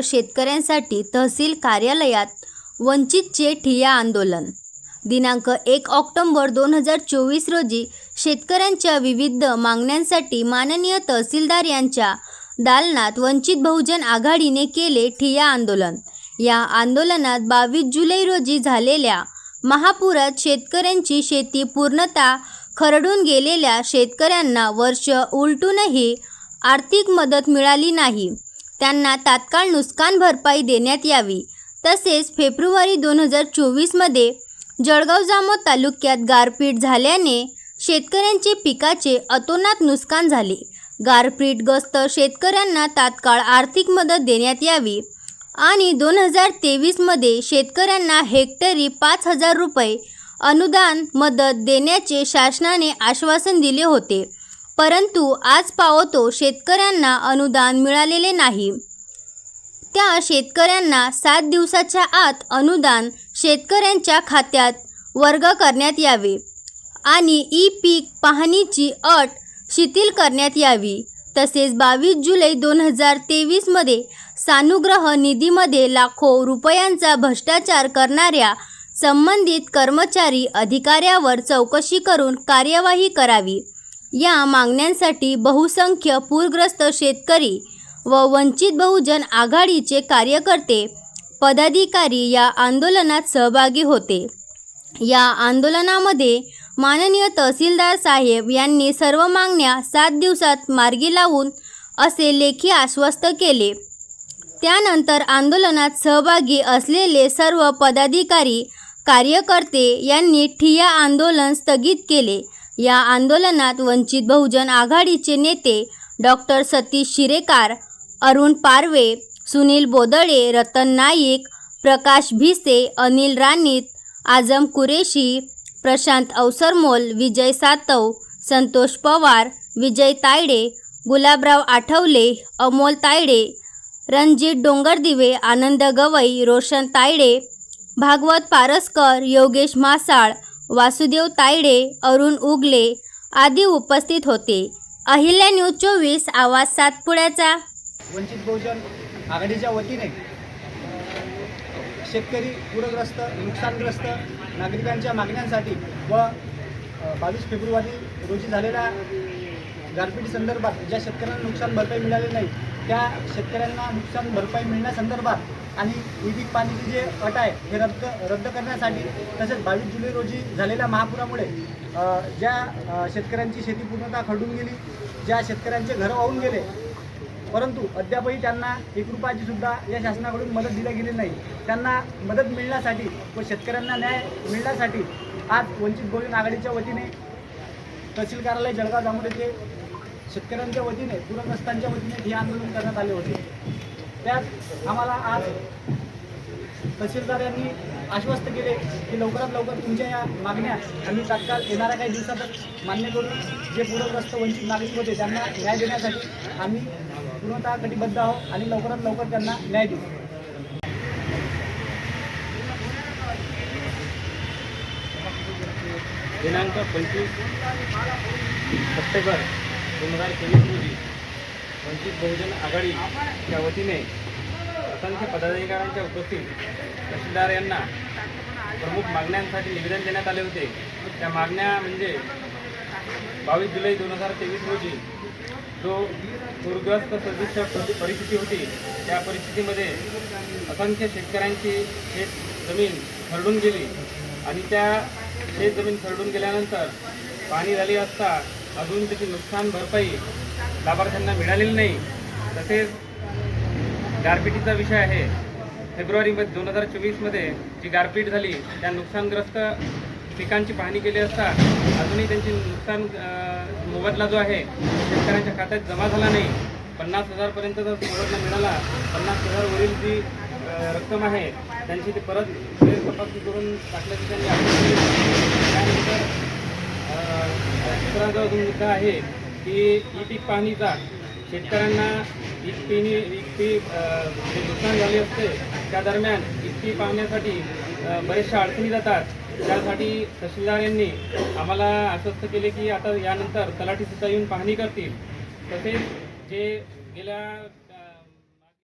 शेतकऱ्यांसाठी तहसील कार्यालयात वंचितचे ठिया आंदोलन. दिनांक एक ऑक्टोंबर दोन हजार चोवीस रोजी शेतकऱ्यांच्या विविध मागण्यांसाठी माननीय तहसीलदार यांच्या दालनात वंचित बहुजन आघाडीने केले ठिया आंदोलन. या आंदोलनात बावीस जुलै रोजी झालेल्या महापुरात शेतकऱ्यांची शेती पूर्णतः खरडून गेलेल्या शेतकऱ्यांना वर्ष उलटूनही आर्थिक मदत मिळाली नाही. त्यांना तात्काळ नुकसान भरपाई देण्यात यावी. तसेच फेब्रुवारी दोन हजार चोवीसमध्ये जळगाव जामोद तालुक्यात गारपीट झाल्याने शेतकऱ्यांचे पिकाचे अतोनात नुकसान झाले. गारपीटग्रस्त शेतकऱ्यांना तात्काळ आर्थिक मदत देण्यात यावी आणि दोन हजार तेवीसमध्ये शेतकऱ्यांना हेक्टरी पाच हजार रुपये अनुदान मदत देण्याचे शासनाने आश्वासन दिले होते. परंतु आज पावतो शेतकऱ्यांना अनुदान मिळालेले नाही. त्या शेतकऱ्यांना सात दिवसाच्या आत अनुदान शेतकऱ्यांच्या खात्यात वर्ग करण्यात यावे आणि ई पीक पाहणीची अट शिथिल करण्यात यावी. तसेच बावीस जुलै दोन हजार तेवीसमध्ये सानुग्रह निधीमध्ये लाखो रुपयांचा भ्रष्टाचार करणाऱ्या संबंधित कर्मचारी अधिकाऱ्यावर चौकशी करून कार्यवाही करावी. या मागण्यांसाठी बहुसंख्य पूरग्रस्त शेतकरी व वंचित बहुजन आघाडीचे कार्यकर्ते पदाधिकारी या आंदोलनात सहभागी होते. या आंदोलनामध्ये माननीय तहसीलदार साहेब यांनी सर्व मागण्या सात दिवसात मार्गी लावून असे लेखी आश्वस्त केले. त्यानंतर आंदोलनात सहभागी असलेले सर्व पदाधिकारी कार्यकर्ते यांनी ठिया आंदोलन स्थगित केले. या आंदोलनात वंचित बहुजन आघाडीचे नेते डॉक्टर सतीश शिरेकार अरुण पारवे सुनील बोदळे रतन नाईक प्रकाश भिसे अनिल राणीत आजम कुरेशी प्रशांत अवसरमोल विजय सातव संतोष पवार विजय तायडे गुलाबराव आठवले अमोल तायडे रणजित डोंगरदिवे आनंद गवई रोशन तायडे भागवत पारसकर योगेश मासाळ वासुदेव तायडे अरुण उगले आदी उपस्थित होते. अहिल्या न्यूज चोवीस आवाज सातपुड्याचा. वंचित बहुजन आघाडीच्या वतीने शेतकरी पूरग्रस्त नुकसानग्रस्त नागरिकांच्या मागण्यांसाठी व बावीस फेब्रुवारी रोजी झालेल्या गारपीट संदर्भात ज्या शेतकऱ्यांना नुकसान भरपाई मिळाली नाही त्या शेतकऱ्यांना नुकसान भरपाई मिळण्यासंदर्भात आणि विविध पाणीची जे अट आहे हे रद्द रद्द करण्यासाठी तसेच बावीस जुलै रोजी झालेल्या महापुरामुळे ज्या शेतकऱ्यांची शेती पूर्णतः खडून गेली ज्या शेतकऱ्यांचे घरं वाहून गेले परंतु अद्यापही त्यांना एक रुपयाची सुद्धा या शासनाकडून मदत दिली गेली नाही. त्यांना मदत मिळण्यासाठी व शेतकऱ्यांना न्याय मिळण्यासाठी आज वंचित बहुजन आघाडीच्या वतीने तहसील कार्यालय जळगाव जामोद येथे शेतकऱ्यांच्या वतीने पूरग्रस्तांच्या वतीने हे आंदोलन करण्यात आले होते. त्यात आम्हाला आज तहसीलदार यांनी आश्वस्त केले की लवकरात लवकर तुमच्या या मागण्या आम्ही तात्काळ येणाऱ्या काही दिवसातच मान्य करून जे पूरग्रस्त वंचित नागरिक होते त्यांना न्याय देण्यासाठी आम्ही पूर्णतः कटिबद्ध आहोत आणि लवकरात लवकर त्यांना न्याय देऊ. दिनांक पंचवीस सप्टेंबर दोन हजार तेवीस रोजी वंचित बहुजन आघाडीच्या वतीने असंख्य पदाधिकाऱ्यांच्या उपस्थित तहसीलदार यांना प्रमुख मागण्यांसाठी निवेदन देण्यात आले होते. त्या मागण्या म्हणजे बावीस जुलै दोन हजार तेवीस रोजी जो पूरग्रस्त सदृश परिस्थिती होती त्या परिस्थितीमध्ये असंख्य शेतकऱ्यांची शेत जमीन खरडून गेली आणि त्या शेत जमीन खरडून गेल्यानंतर पाणी झाली असता अजून त्याची नुकसान भरपाई लाभार्थ्यांना मिळालेली नाही. तसेच गारपिटीचा विषय आहे. फेब्रुवारीमध्ये दोन हजार चोवीसमध्ये जी गारपीट झाली त्या नुकसानग्रस्त पिकांची पाहणी केली असता अजूनही त्यांची नुकसान मोबदला जो आहे शेतकऱ्यांच्या खात्यात जमा झाला नाही. पन्नास हजारपर्यंत जर मोबदला मिळाला पन्नास हजारवरील जी रक्कम आहे त्यांची ती परत तपासणी करून टाकल्याची त्यांनी त्यानंतर दुसरा जो अजून मुद्दा आहे की ई पीक पाहणीचा शेतकऱ्यांना पीक इतपी जे नुकसान झाले असते त्या दरम्यान पीक पाहण्यासाठी बऱ्याचशा अडचणी जातात. त्यासाठी तहसीलदार यांनी आम्हाला आश्वस्त केले की आता यानंतर तलाठी सुद्धा येऊन पाहणी करतील. तसेच जे गेल्या